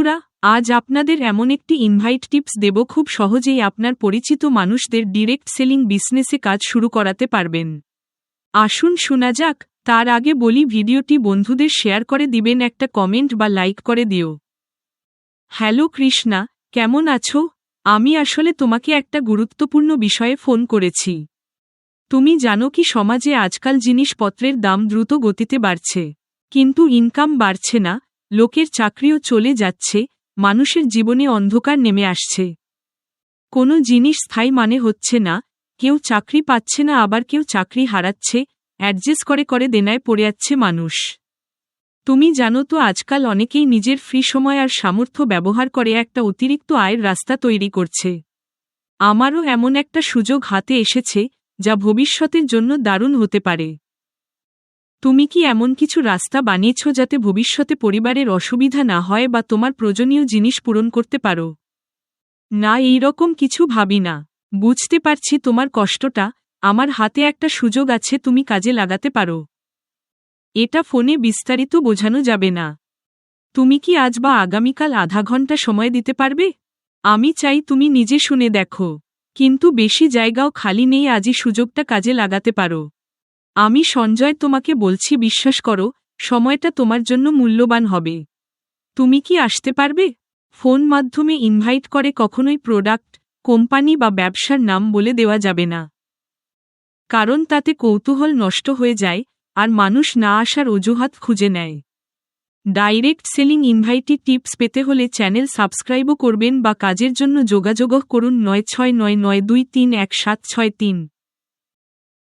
বন্ধুরা, আজ আপনাদের এমন একটি ইনভাইট টিপস দেব খুব সহজেই আপনার পরিচিত মানুষদের ডিরেক্ট সেলিং বিজনেসে কাজ শুরু করাতে পারবেন। আসুন শোনা যাক, তার আগে বলি ভিডিওটি বন্ধুদের শেয়ার করে দিবেন, একটা কমেন্ট বা লাইক করে দিও। হ্যালো কৃষ্ণা, কেমন আছো? আমি আসলে তোমাকে একটা গুরুত্বপূর্ণ বিষয়ে ফোন করেছি। তুমি জানো কি সমাজে আজকাল জিনিসপত্রের দাম দ্রুত গতিতে বাড়ছে, কিন্তু ইনকাম বাড়ছে না লোকের চাকরিও চলে যাচ্ছে, মানুষের জীবনে অন্ধকার নেমে আসছে। কোনো জিনিস স্থায়ী মানে হচ্ছে না, কেউ চাকরি পাচ্ছে না, আবার কেউ চাকরি হারাচ্ছে, অ্যাডজাস্ট করে করে দেনায় পড়ে যাচ্ছে মানুষ। তুমি জানো তো আজকাল অনেকেই নিজের ফ্রি সময় আর সামর্থ্য ব্যবহার করে একটা অতিরিক্ত আয়ের রাস্তা তৈরি করছে। আমারও এমন একটা সুযোগ হাতে এসেছে, যা ভবিষ্যতের জন্য দারুণ হতে পারে। তুমি কি এমন কিছু রাস্তা বানিয়েছ যাতে ভবিষ্যতে পরিবারের অসুবিধা না হয় বা তোমার প্রয়োজনীয় জিনিস পূরণ করতে পারো? না, এই রকম কিছু ভাবি না। বুঝতে পারছি তোমার কষ্টটা, আমার হাতে একটা সুযোগ আছে, তুমি কাজে লাগাতে পারো। এটা ফোনে বিস্তারিত বোঝানো যাবে না। তুমি কি আজ বা আগামীকাল আধা ঘণ্টা সময় দিতে পারবে? আমি চাই তুমি নিজে শুনে দেখো। কিন্তু বেশি জায়গাও খালি নেই, আজই সুযোগটা কাজে লাগাতে পারো। আমি সঞ্জয় তোমাকে বলছি বিশ্বাস করো, সময়টা তোমার জন্য মূল্যবান হবে। তুমি কি আসতে পারবে? ফোন মাধ্যমে ইনভাইট করে কখনোই প্রোডাক্ট, কোম্পানি বা ব্যবসার নাম বলে দেওয়া যাবে না। কারণ তাতে কৌতূহল নষ্ট হয়ে যায়, আর মানুষ না আসার অজুহাত খুঁজে নেয়। ডাইরেক্ট সেলিং ইনভাইটি টিপস পেতে হলে চ্যানেল সাবস্ক্রাইবও করবেন বা কাজের জন্য যোগাযোগ করুন নয় ছয় নয় নয় দুই তিন এক সাত ছয় তিন।